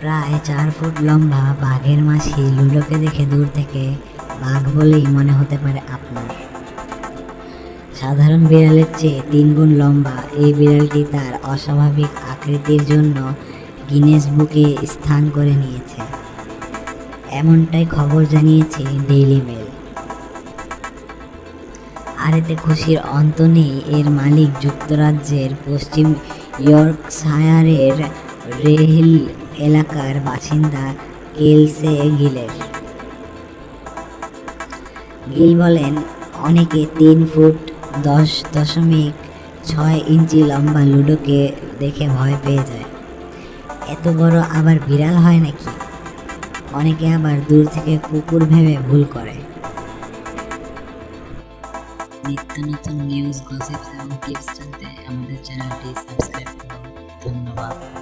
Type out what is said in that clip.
প্রায় চার ফুট লম্বা বাঘের মাঝি লুডোকে দেখে দূর থেকে বাঘ বলেই মনে হতে পারে আপনার। সাধারণ বিড়ালের চেয়ে তিন গুণ লম্বা এই বিড়ালটি তার অস্বাভাবিক আকৃতির জন্য গিনেস বুকে স্থান করে নিয়েছে। এমনটাই খবর জানিয়েছে ডেইলি মেল। আর এতে খুশির অন্ত নেই এর মালিক যুক্তরাজ্যের পশ্চিম ইয়র্কশায়ারের রেহিল এলাকার বাসিন্দা কেলসে গিলের। গিল বলেন, অনেকে তিন ফুট দশ দশমিক ছয় ইঞ্চি লম্বা লুডোকে দেখে ভয় পেয়ে যায়। এত বড় আবার বিড়াল হয় নাকি? অনেকে আবার দূর থেকে কুকুর ভেবে ভুল করে। নিত্য নতুন নিউজ গসিপ এবং টিপস জানতে আমাদের চ্যানেলটি সাবস্ক্রাইব করুন। ধন্যবাদ।